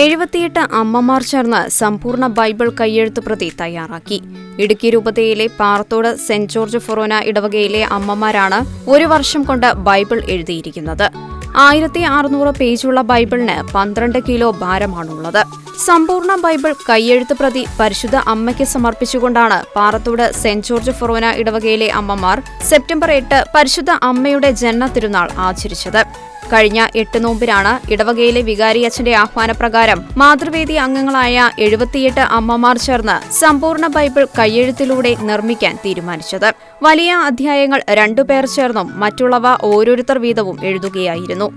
എഴുപത്തിയെട്ട് അമ്മമാർ ചേർന്ന് സമ്പൂർണ ബൈബിൾ കയ്യെഴുത്ത് പ്രതി തയ്യാറാക്കി. ഇടുക്കി രൂപതയിലെ പാറത്തോട് സെന്റ് ജോർജ് ഫൊറോന ഇടവകയിലെ അമ്മമാരാണ് ഒരു വർഷം കൊണ്ട് ബൈബിൾ എഴുതിയിരിക്കുന്നത്. ആയിരത്തി അറുന്നൂറ് പേജുള്ള ബൈബിളിന് പന്ത്രണ്ട് കിലോ ഭാരമാണുള്ളത്. സമ്പൂർണ ബൈബിൾ കയ്യെഴുത്ത് പ്രതി പരിശുദ്ധ അമ്മയ്ക്ക് സമർപ്പിച്ചുകൊണ്ടാണ് പാറത്തോട് സെന്റ് ജോർജ് ഫൊറോന ഇടവകയിലെ അമ്മമാർ സെപ്റ്റംബർ എട്ട് പരിശുദ്ധ അമ്മയുടെ ജന്മ തിരുനാൾ ആചരിച്ചത്. കഴിഞ്ഞ എട്ട് നോമ്പിനാണ് ഇടവകയിലെ വികാരി അച്ഛന്റെ ആഹ്വാനപ്രകാരം മാതൃവേദി അംഗങ്ങളായ എഴുപത്തിയെട്ട് അമ്മമാർ ചേർന്ന് സമ്പൂർണ ബൈബിൾ കയ്യെഴുത്തിലൂടെ നിർമ്മിക്കാൻ തീരുമാനിച്ചത്. വലിയ അധ്യായങ്ങൾ രണ്ടുപേർ ചേർന്നും മറ്റുള്ളവ ഓരോരുത്തർ വീതവും എഴുതുകയായിരുന്നു.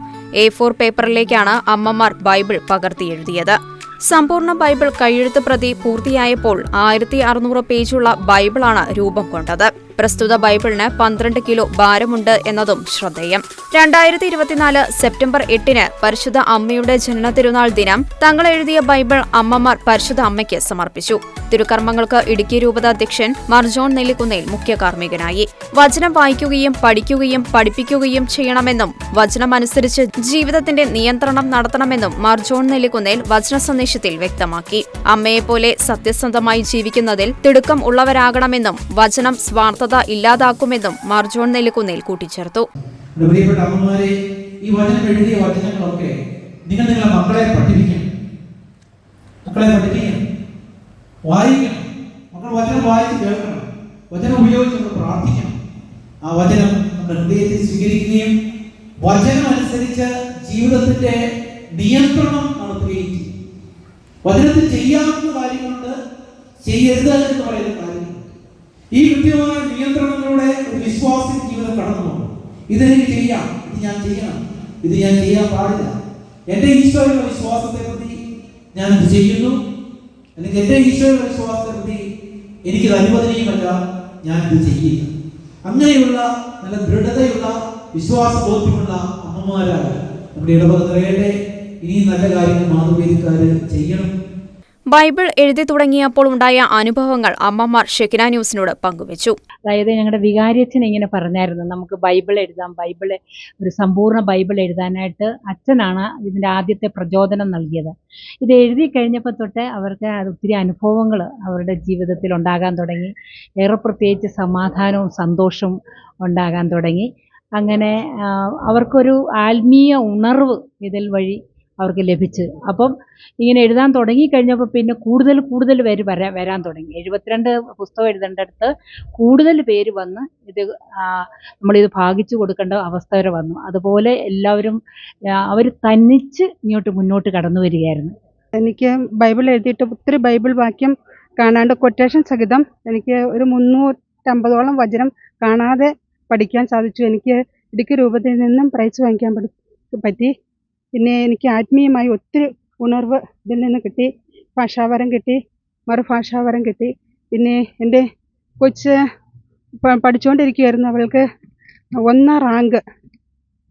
എ ഫോർ പേപ്പറിലേക്കാണ് അമ്മമാർ ബൈബിൾ പകർത്തി എഴുതിയത്. സമ്പൂർണ ബൈബിൾ കയ്യെഴുത്ത് പ്രതി പൂർത്തിയായപ്പോൾ ആയിരത്തി അറുന്നൂറ് പേജുള്ള ബൈബിളാണ് രൂപം കൊണ്ടത്. പ്രസ്തുത ബൈബിളിന് പന്ത്രണ്ട് കിലോ ഭാരമുണ്ട് എന്നതും ശ്രദ്ധേയം. രണ്ടായിരത്തി ഇരുപത്തിനാല് സെപ്റ്റംബർ എട്ടിന് പരിശുദ്ധ അമ്മയുടെ ജനന തിരുനാൾ ദിനം തങ്ങൾ എഴുതിയ ബൈബിൾ അമ്മമാർ പരിശുദ്ധ അമ്മയ്ക്ക് സമർപ്പിച്ചു. തിരുക്കർമ്മങ്ങൾക്ക് ഇടുക്കി രൂപത അധ്യക്ഷൻ മർജോൺ നെല്ലിക്കുന്നേൽ മുഖ്യ കാർമ്മികനായി. വചനം വായിക്കുകയും പഠിക്കുകയും പഠിപ്പിക്കുകയും ചെയ്യണമെന്നും വചനമനുസരിച്ച് ജീവിതത്തിന്റെ നിയന്ത്രണം നടത്തണമെന്നും മർജോൺ നെല്ലിക്കുന്നേൽ വചന സന്ദേശത്തിൽ വ്യക്തമാക്കി. അമ്മയെപ്പോലെ സത്യസന്ധമായി ജീവിക്കുന്നതിൽ തിടുക്കം ഉള്ളവരാകണമെന്നും വചനം സ്വാർത്ഥത ഇല്ലാതാക്കുമെന്നും മാർജോൺ നെല്ലിക്കുന്നേൽ കൂട്ടിച്ചേർത്തു. ഈ വചനം വചനങ്ങളൊക്കെ നിങ്ങൾ വായിക്കണം. വചനം വായിച്ച് കേൾക്കണം. വചനം ഉപയോഗിച്ച് പ്രാർത്ഥിക്കണം. ആ വചനം നമ്മുടെ ഹൃദയത്തിൽ ജീവിതത്തിന്റെ നിയന്ത്രണം നടത്തുകയും ചെയ്യും. വചനത്തിൽ ചെയ്യാവുന്ന കാര്യങ്ങളുണ്ട് ചെയ്യരുത് എന്ന് പറയുന്ന ഈ കൃത്യമായ നിയന്ത്രണങ്ങളുടെ ഒരു വിശ്വാസി ജീവിതം കടന്നു ഇതെനിക്ക് ചെയ്യാം. ഇത് ഞാൻ ചെയ്യണം. ഇത് ഞാൻ ചെയ്യാൻ പാടില്ല. എന്റെ ഈശോയുടെ വിശ്വാസത്തെ പ്രതി ഞാൻ ഇത് ചെയ്യുന്നു. അല്ലെങ്കിൽ എന്റെ ഈശോയുടെ വിശ്വാസത്തെ പ്രതി എനിക്കിത് അനുവദനീയമല്ല. ഞാൻ ഇത് ചെയ്യില്ല അങ്ങനെയുള്ള നല്ല ദൃഢതയുള്ള വിശ്വാസ ബോധ്യമുള്ള അമ്മമാരാണ് നമ്മുടെ നിറയട്ടെ ഇനിയും നല്ല കാര്യങ്ങൾ മാതൃവേദിക്കാർ ചെയ്യണം. ബൈബിൾ എഴുതി തുടങ്ങിയപ്പോൾ ഉണ്ടായ അനുഭവങ്ങൾ അമ്മമാർ ഷെക്കിന ന്യൂസിനോട് പങ്കുവച്ചു. അതായത് ഞങ്ങളുടെ വികാരിയച്ഛൻ ഇങ്ങനെ പറഞ്ഞായിരുന്നു. നമുക്ക് ബൈബിൾ എഴുതാം ബൈബിൾ ഒരു സമ്പൂർണ ബൈബിൾ എഴുതാനായിട്ട് അച്ഛനാണ് ഇതിന്റെ ആദ്യത്തെ പ്രചോദനം നൽകിയത്. ഇത് എഴുതി കഴിഞ്ഞപ്പോൾ തൊട്ട് അവർക്ക് ഒത്തിരി അനുഭവങ്ങൾ അവരുടെ ജീവിതത്തിൽ ഉണ്ടാകാൻ തുടങ്ങി. ഏറെ പ്രത്യേകിച്ച് സമാധാനവും സന്തോഷവും ഉണ്ടാകാൻ തുടങ്ങി. അങ്ങനെ അവർക്കൊരു ആത്മീയ ഉണർവ് ഇതിൽ വഴി അവർക്ക് ലഭിച്ച്. അപ്പം ഇങ്ങനെ എഴുതാൻ തുടങ്ങിക്കഴിഞ്ഞപ്പോൾ പിന്നെ കൂടുതൽ കൂടുതൽ പേര് വരാൻ വരാൻ തുടങ്ങി. എഴുപത്തിരണ്ട് പുസ്തകം എഴുതേണ്ടടുത്ത് കൂടുതൽ പേര് വന്ന് ഇത് നമ്മളിത് ഭാഗിച്ചു കൊടുക്കേണ്ട അവസ്ഥ വരെ വന്നു. അതുപോലെ എല്ലാവരും അവർ തന്നിച്ച് ഇങ്ങോട്ട് മുന്നോട്ട് കടന്നു വരികയായിരുന്നു. എനിക്ക് ബൈബിൾ എഴുതിയിട്ട് ഒത്തിരി ബൈബിൾ വാക്യം കാണാണ്ട് കൊട്ടേഷൻ സഹിതം എനിക്ക് ഒരു മുന്നൂറ്റമ്പതോളം വചനം കാണാതെ പഠിക്കാൻ സാധിച്ചു. എനിക്ക് ഇടുക്കി രൂപത്തിൽ നിന്നും പ്രൈസ് വാങ്ങിക്കാൻ പറ്റി. പിന്നെ എനിക്ക് ആത്മീയമായി ഒത്തിരി ഉണർവ് ഇതിൽ നിന്ന് കിട്ടി. ഭാഷാവരം കിട്ടി മറുഭാഷാവരം കിട്ടി. പിന്നെ എന്റെ കൊച്ച് പഠിച്ചുകൊണ്ടിരിക്കുകയായിരുന്നു അവൾക്ക് ഒന്നാം റാങ്ക്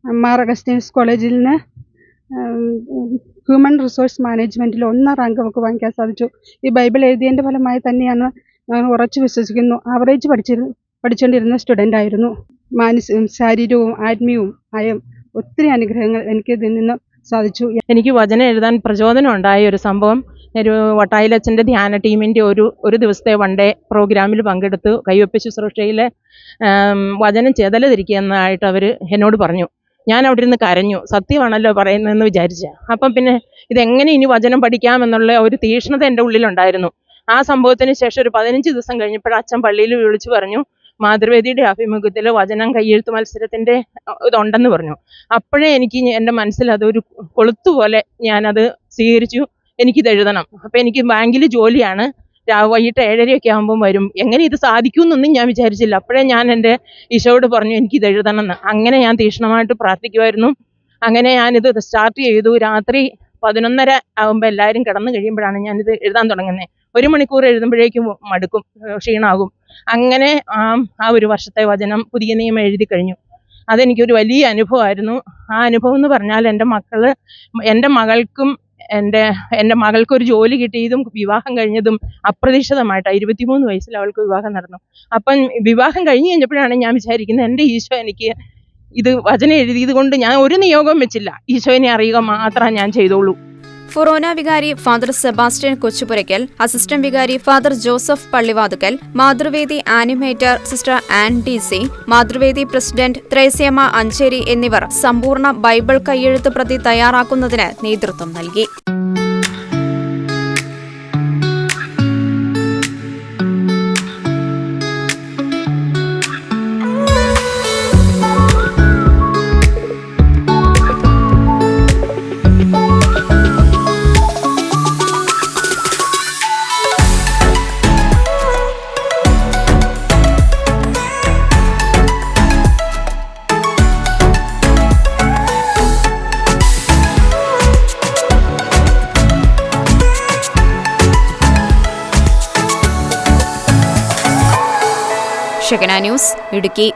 മാർ അഗസ്റ്റീൻസ് കോളേജിൽ നിന്ന് ഹ്യൂമൻ റിസോഴ്സ് മാനേജ്മെന്റിൽ ഒന്നാം റാങ്ക് അവൾക്ക് വാങ്ങിക്കാൻ സാധിച്ചു. ഈ ബൈബിൾ എഴുതിയതിന്റെ ഫലമായി തന്നെയാണ് ഞാൻ ഉറച്ചു വിശ്വസിക്കുന്നു. ആവറേജ് പഠിച്ചിരുന്നു പഠിച്ചുകൊണ്ടിരുന്ന സ്റ്റുഡന്റ് ആയിരുന്നു. മാനസികവും ശാരീരികവും ആത്മീയവും ആയ ഒത്തിരി അനുഗ്രഹങ്ങൾ എനിക്ക് ഇതിൽ നിന്ന് സാധിച്ചു. എനിക്ക് വചനം എഴുതാൻ പ്രചോദനം ഉണ്ടായ ഒരു സംഭവം. ഒരു വട്ടായിലച്ഛന്റെ ധ്യാന ടീമിന്റെ ഒരു ഒരു ദിവസത്തെ വൺ ഡേ പ്രോഗ്രാമിൽ പങ്കെടുത്ത്. കയ്യൊപ്പ് ശുശ്രൂഷയിൽ വചനം ചെതലതിരിക്കുന്നതായിട്ട് അവർ എന്നോട് പറഞ്ഞു. ഞാൻ അവിടെ നിന്ന് കരഞ്ഞു. സത്യമാണല്ലോ പറയുന്നതെന്ന് വിചാരിച്ച. അപ്പം പിന്നെ ഇതെങ്ങനെ ഇനി വചനം പഠിക്കാമെന്നുള്ള ഒരു തീക്ഷ്ണത എന്റെ ഉള്ളിലുണ്ടായിരുന്നു. ആ സംഭവത്തിന് ശേഷം ഒരു പതിനഞ്ച് ദിവസം കഴിഞ്ഞപ്പോൾ അച്ഛൻ പള്ളിയിൽ വിളിച്ചു പറഞ്ഞു മാതൃവേദിയുടെ ആഭിമുഖ്യത്തിൽ വചനം കയ്യെഴുത്ത് മത്സരത്തിന്റെ ഇതുണ്ടെന്ന് പറഞ്ഞു. അപ്പോഴേ എനിക്ക് എന്റെ മനസ്സിൽ അതൊരു കൊളുത്തുപോലെ ഞാനത് സ്വീകരിച്ചു. എനിക്കിത് എഴുതണം. അപ്പം എനിക്ക് ബാങ്കിൽ ജോലിയാണ്. വൈകിട്ട് ഏഴരയൊക്കെ ആകുമ്പോൾ വരും. എങ്ങനെ ഇത് സാധിക്കുമെന്നൊന്നും ഞാൻ വിചാരിച്ചില്ല. അപ്പോഴേ ഞാൻ എന്റെ ഈശോയോട് പറഞ്ഞു എനിക്കിത് എഴുതണം എന്ന് അങ്ങനെ ഞാൻ തീക്ഷ്ണമായിട്ട് പ്രാർത്ഥിക്കുമായിരുന്നു അങ്ങനെ ഞാനിത് സ്റ്റാർട്ട് ചെയ്തു. രാത്രി പതിനൊന്നര ആകുമ്പോൾ എല്ലാവരും കിടന്നു കഴിയുമ്പോഴാണ് ഞാനിത് എഴുതാൻ തുടങ്ങുന്നത്. ഒരു മണിക്കൂർ എഴുതുമ്പോഴേക്കും മടുക്കും ക്ഷീണാകും. അങ്ങനെ ആ ഒരു വർഷത്തെ വചനം പുതിയ നിയമം എഴുതി കഴിഞ്ഞു. അതെനിക്കൊരു വലിയ അനുഭവമായിരുന്നു. ആ അനുഭവം എന്ന് പറഞ്ഞാൽ എന്റെ മക്കൾ എന്റെ മകൾക്കും എന്റെ എന്റെ മകൾക്ക് ഒരു ജോലി കിട്ടിയതും വിവാഹം കഴിഞ്ഞതും അപ്രതീക്ഷിതമായിട്ടാണ്. ഇരുപത്തിമൂന്ന് വയസ്സിൽ അവൾക്ക് വിവാഹം നടന്നു. അപ്പം വിവാഹം കഴിഞ്ഞ് കഴിഞ്ഞപ്പോഴാണ് ഞാൻ വിചാരിക്കുന്നത് എന്റെ ഈശോ എനിക്ക് ഇത് വചനം എഴുതിയത് കൊണ്ട് ഞാൻ ഒരു നിയോഗം വെച്ചില്ല. ഈശോനെ അറിയുക മാത്രമേ ഞാൻ ചെയ്തോളൂ. ഫൊറോന വികാരി ഫാദർ സെബാസ്റ്റ്യൻ കൊച്ചുപുരയ്ക്കൽ അസിസ്റ്റന്റ് വികാരി father Joseph Pallivathukkal Mathruvedi animator sister Ann D C Mathruvedi president Thresiamma Ancheri എന്നിവർ സമ്പൂർണ ബൈബിൾ കൈയെഴുത്ത് പ്രതി തയ്യാറാക്കുന്നതിന് നേതൃത്വം നൽകി. Shekinah news Idukki.